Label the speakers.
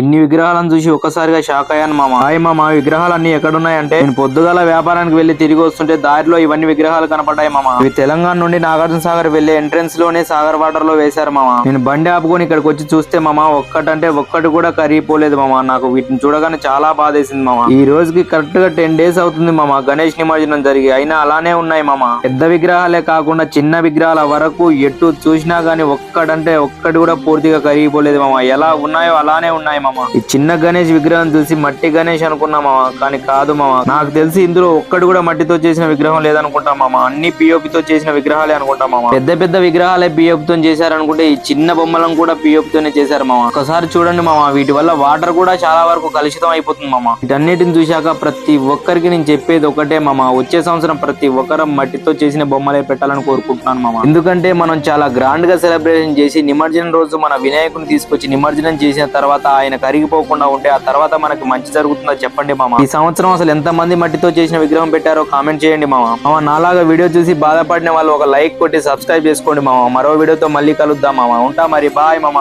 Speaker 1: ఇన్ని విగ్రహాలను చూసి ఒక్కసారిగా షాక్ అయ్యాను మామ. హాయ్ మామ విగ్రహాలన్నీ ఎక్కడున్నాయంటే నేను పొద్దుగాల వ్యాపారానికి వెళ్ళి తిరిగి వస్తుంటే దారిలో ఇవన్నీ విగ్రహాలు కనపడ్డాయి మామ. ఇవి తెలంగాణ నుండి నాగార్జున సాగర్ వెళ్ళే ఎంట్రన్స్లోనే సాగర్ వాటర్లో వేశారు మామ. నేను బండి ఆపుకొని ఇక్కడికి వచ్చి చూస్తే మామ ఒక్కటంటే ఒక్కటి కూడా కరిగిపోలేదు మామ. నాకు వీటిని చూడగానే చాలా బాధేసింది మామ. ఈ రోజుకి కరెక్ట్గా టెన్ డేస్ అవుతుంది మామ. గణేష్ నిమజ్జనం జరిగి అయినా అలానే ఉన్నాయి మామ. పెద్ద విగ్రహాలే కాకుండా చిన్న విగ్రహాల వరకు ఎటు చూసినా గానీ ఒక్కడంటే ఒక్కటి కూడా పూర్తిగా కరిగిపోలేదు మామ. ఎలా ఉన్నాయో అలానే ఉన్నాయి ఈ చిన్న గణేష్ విగ్రహం చూసి మట్టి గణేష్ అనుకున్నామా కానీ కాదు మామ నాకు తెలిసి ఇందులో ఒక్కడు కూడా మట్టితో చేసిన విగ్రహం లేదనుకుంటా మామ అన్ని పిఓపి తో చేసిన విగ్రహాలే అనుకుంటా మామ పెద్ద పెద్ద విగ్రహాలే పిఓపితో చేశారనుకుంటే ఈ చిన్న బొమ్మలను కూడా పిఓపితోనే చేశారు మామ ఒకసారి చూడండి మామ వీటి వల్ల వాటర్ కూడా చాలా వరకు కలుషితం అయిపోతుంది మామ వీటన్నిటిని చూశాక ప్రతి ఒక్కరికి నేను చెప్పేది ఒకటే మామ వచ్చే సంవత్సరం ప్రతి ఒక్కరం మట్టితో చేసిన బొమ్మలే పెట్టాలని కోరుకుంటున్నాను మామ ఎందుకంటే మనం చాలా గ్రాండ్గా సెలబ్రేషన్ చేసి నిమజ్జనం రోజు మన వినాయకుని తీసుకొచ్చి నిమజ్జనం చేసిన తర్వాత ఆయన ఆయన కరిగిపోకుండా ఉంటే ఆ తర్వాత మనకి మంచి జరుగుతుందో చెప్పండి మామ. ఈ సంవత్సరం అసలు ఎంత మంది మట్టితో చేసిన విగ్రహం పెట్టారో కామెంట్ చేయండి మామ. మామ నాలాగా వీడియో చూసి బాధపడిన వాళ్ళు ఒక లైక్ కొట్టి సబ్స్క్రైబ్ చేసుకోండి మామ. మరో వీడియోతో మళ్ళీ కలుద్దాం మామ. ఉంటా మరి బాయ్ మామ.